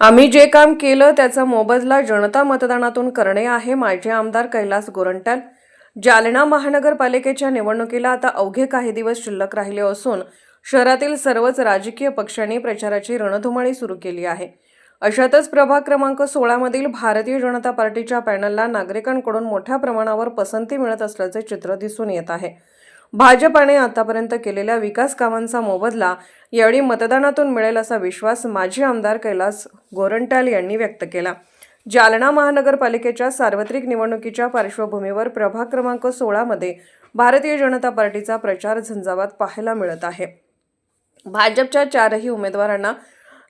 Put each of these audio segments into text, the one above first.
आम्ही जे काम केलं त्याचा मोबदला जनता मतदानातून करणे आहे माजी आमदार कैलास गोरंट्याल. जालना महानगरपालिकेच्या निवडणुकीला आता अवघे काही दिवस शिल्लक राहिले असून शहरातील सर्वच राजकीय पक्षांनी प्रचाराची रणधुमाळी सुरू केली आहे. अशातच प्रभाग क्रमांक सोळामधील भारतीय जनता पार्टीच्या पॅनलला नागरिकांकडून मोठ्या प्रमाणावर पसंती मिळत असल्याचे चित्र दिसून येत आहे. भाजपाने आतापर्यंत केलेल्या विकास कामांचा मोबदला यावेळी मतदानातून मिळेल असा विश्वास माजी आमदार कैलास गोरंट्याल यांनी व्यक्त केला. जालना महानगरपालिकेच्या सार्वत्रिक निवडणुकीच्या पार्श्वभूमीवर प्रभाग क्रमांक सोळामध्ये भारतीय जनता पार्टीचा प्रचार झंझावात पाहायला मिळत आहे. भाजपच्या चारही उमेदवारांना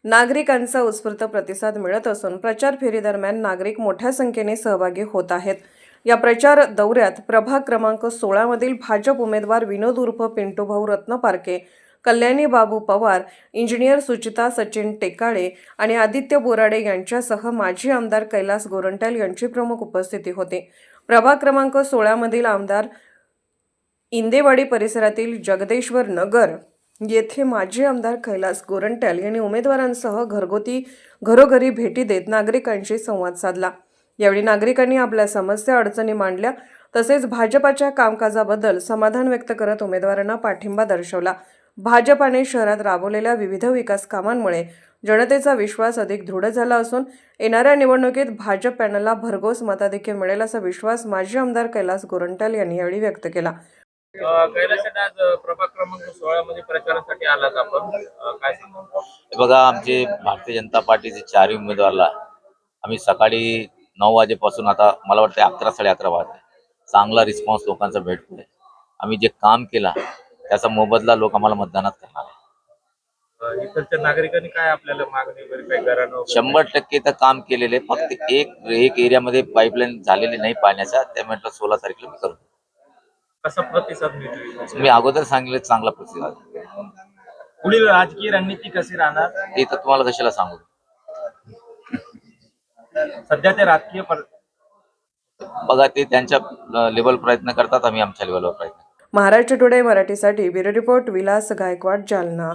नागरिकांचा उत्स्फूर्त प्रतिसाद मिळत असून प्रचार फेरीदरम्यान नागरिक मोठ्या संख्येने सहभागी होत आहेत. या प्रचार दौऱ्यात प्रभाग क्रमांक सोळामधील भाजप उमेदवार विनोद उर्फ पिंटूभाऊ रत्नपारके कल्याणी बाबू पवार इंजिनियर सुचिता सचिन टेकाळे आणि आदित्य बोराडे यांच्यासह माजी आमदार कैलास गोरंट्याल यांची प्रमुख उपस्थिती होती. प्रभाग क्रमांक सोळामधील आमदार इंदेवाडी परिसरातील जगदेश्वर नगर येथे माजी आमदार कैलास गोरंट्याल यांनी उमेदवारांसह घरगुती घरोघरी भेटी देत नागरिकांशी संवाद साधला. यावेळी नागरिकांनी आपल्या समस्या अडचणी मांडल्या. तसेच भाजपाच्या कामकाजाबद्दल समाधान व्यक्त करत उमेदवारांना पाठिंबा दर्शवला. भाजपाने शहरात राबवलेल्या विविध विकास कामांमुळे जनतेचा विश्वास अधिक दृढ झाला असून येणाऱ्या निवडणुकीत भाजप पॅनलला भरघोस मताधिक्य मिळेल असा विश्वास माजी आमदार कैलास गोरंट्याल यांनी यावेळी व्यक्त केला. अ, कैलासने आज अ, प्रभाग क्रमांक सोळा मध्ये प्रचारासाठी आलात आपण. अ, काय सांगा बघा आमचे भारतीय जनता पार्टीचे चारही उमेदवारला आम्ही सकाळी नऊ वाजेपासून आता मला वाटतं अकरा साडे अकरा वाजले. चांगला रिस्पॉन्स लोकांचा भेटतोय आम्ही जे काम केला त्याचा मोबदला लोक आम्हाला मतदानात करणार आहे नागरिकांनी काय आपल्याला मागणी वगैरे? शंभर टक्के तर काम केलेले फक्त एक एक एरियामध्ये पाईपलाईन झालेली नाही पाण्याचा त्या म्हटलं सोळा तारखेला मी करू. कसा प्रतिसाद मिळतो मी अगोदर सांगितलं चांगला प्रतिसाद. पुढील राजकीय रणनीती कशी राहणार? ते तर तुम्हाला कशाला सांगू? सध्या ते राजकीय पर- बघा ते त्यांच्या लेवल प्रयत्न करतात आम्ही आमच्या लेवलवर प्रयत्न महाराष्ट्र टुडे मराठीसाठी ब्युरो रिपोर्ट विलास गायकवाड जालना.